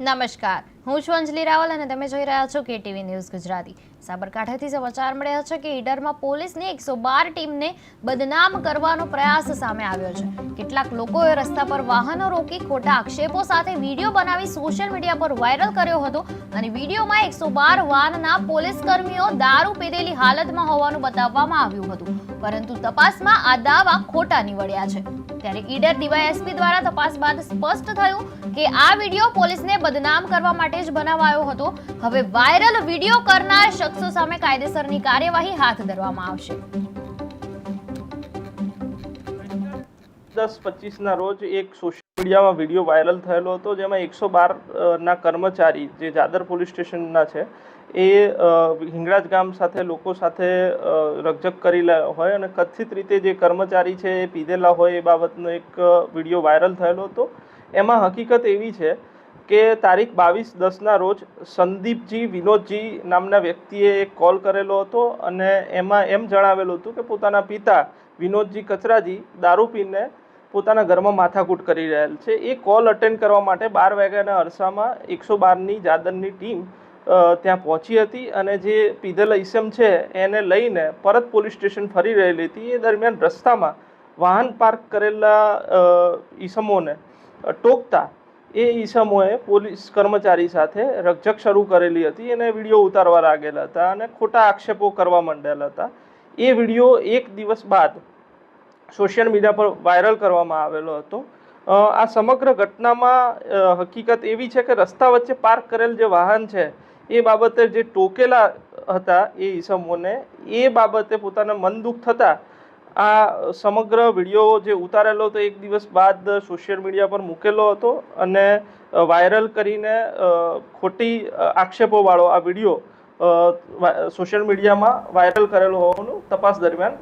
નમસ્કાર. હું છું અંજલિ રાવલ અને તમે જોઈ રહ્યા છો કે ટીવી ન્યૂઝ ગુજરાતી. સાબરકાંઠાથી સમાચાર મળ્યા છે કે ઈડરમાં પોલીસની એકસો બાર ટીમને બદનામ કરવાનો પ્રયાસ સામે આવ્યો છે. કેટલાક લોકોએ રસ્તા પર વાહનો રોકી ખોટા આક્ષેપો સાથે વીડિયો બનાવી સોશિયલ મીડિયા પર વાયરલ કર્યો હતો અને વિડીયોમાં એકસો બાર વાનના પોલીસ કર્મીઓ દારૂ પીધેલી હાલતમાં હોવાનું બતાવવામાં આવ્યું હતું. પરંતુ તપાસમાં આ દાવા ખોટા નીવડ્યા છે. ત્યારે ઈડર ડીવાયએસપી દ્વારા તપાસ બાદ સ્પષ્ટ થયું કે આ વીડિયો પોલીસને બદનામ કરવા માટે જ બનાવાયો હતો. હવે વાયરલ વીડિયો કરનાર શખ્સો સામે કાયદેસરની કાર્યવાહી હાથ ધરવામાં આવશે. દસ પચીસના રોજ એક સોશિયલ મીડિયામાં વીડિયો વાયરલ થયેલો હતો, જેમાં એકસો બાર ના કર્મચારી જે જાદર પોલીસ સ્ટેશનના છે, એ હિંગળાજ ગામ સાથે લોકો સાથે રકઝક કરેલા હોય અને કથિત રીતે જે કર્મચારી છે એ પીધેલા હોય એ બાબતનો એક વીડિયો વાયરલ થયેલો હતો. એમાં હકીકત એવી છે કે તારીખ બાવીસ દસના રોજ સંદીપજી, વિનોદજી નામના વ્યક્તિએ એક કોલ કરેલો હતો અને એમાં એમ જણાવેલું હતું કે પોતાના પિતા વિનોદજી કચરાજી દારૂ પીને પોતાના ઘરમાં માથાકૂટ કરી રહેલ છે. એ કોલ અટેન્ડ કરવા માટે બાર વાગ્યાના અરસામાં એકસો બારની જાદરની ટીમ ત્યાં પહોંચી હતી અને જે પીધેલા ઈસમ છે એને લઈને પરત પોલીસ સ્ટેશન ફરી રહેલી હતી. એ દરમિયાન રસ્તામાં વાહન પાર્ક કરેલા ઈસમોને ટોકતા એ ઈસમોએ પોલીસ કર્મચારી સાથે રકઝક શરૂ કરેલી હતી. અને વીડિયો ઉતારવા લાગેલા હતા અને ખોટા આક્ષેપો કરવા માંડેલા હતા. એ વીડિયો એક દિવસ બાદ સોશિયલ મીડિયા પર વાયરલ કરવામાં આવેલો હતો. આ સમગ્ર ઘટનામાં હકીકત એવી છે કે રસ્તા વચ્ચે પાર્ક કરેલ જે વાહન છે, એ બાબતે જે ટોકેલા હતા એ ઈસમોને, એ બાબતે પોતાને મન દુઃખ થતાં આ સમગ્ર વીડિયો જે ઉતારેલો હતો એક દિવસ બાદ સોશિયલ મીડિયા પર મૂકેલો હતો અને વાયરલ કરીને ખોટી આક્ષેપોવાળો આ વીડિયો સોશિયલ મીડિયામાં વાયરલ કરેલો હોવાનું તપાસ દરમિયાન